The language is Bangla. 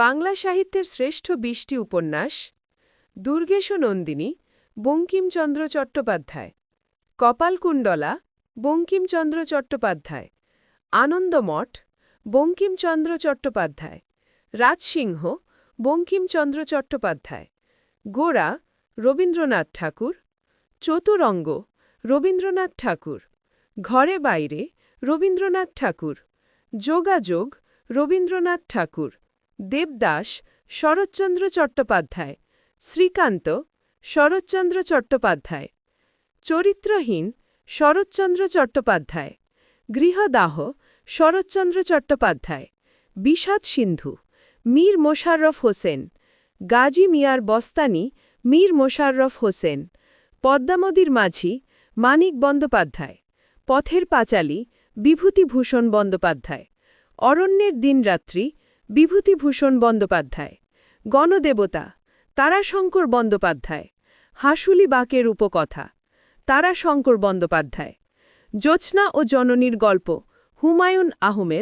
বাংলা সাহিত্যের শ্রেষ্ঠ বিশটি উপন্যাস, দুর্গেশ নন্দিনী, বঙ্কিমচন্দ্র চট্টোপাধ্যায়, কপালকুণ্ডলা, বঙ্কিমচন্দ্র চট্টোপাধ্যায়, আনন্দমঠ, বঙ্কিমচন্দ্র চট্টোপাধ্যায়, রাজসিংহ, বঙ্কিমচন্দ্র চট্টোপাধ্যায় গোড়া রবীন্দ্রনাথ ঠাকুর, চতুরঙ্গ, রবীন্দ্রনাথ ঠাকুর, ঘরে বাইরে রবীন্দ্রনাথ ঠাকুর, যোগাযোগ রবীন্দ্রনাথ ঠাকুর। দেবদাস, শরৎচন্দ্র চট্টোপাধ্যায়, শ্রীকান্ত, শরৎচন্দ্র চট্টোপাধ্যায়, চরিত্রহীন, শরৎচন্দ্র চট্টোপাধ্যায়, গৃহদাহ, শরৎচন্দ্র চট্টোপাধ্যায়, বিষাদ সিন্ধু, মীর মোশাররফ হোসেন, গাজী মিয়ার বস্তানি, মীর মোশাররফ হোসেন পদ্মামদির মাঝি, মানিক বন্দ্যোপাধ্যায়, পথের পাঁচালী, বিভূতিভূষণ বন্দ্যোপাধ্যায়, অরণ্যের দিনরাত্রি বিভূতিভূষণ বন্দ্যোপাধ্যায়, গণদেবতা, তারাশঙ্কর বন্দ্যোপাধ্যায়, হাসুলি বাকের উপকথা, তারাশঙ্কর বন্দ্যোপাধ্যায়, জ্যোৎস্না ও জননীর গল্প, হুমায়ুন আহমেদ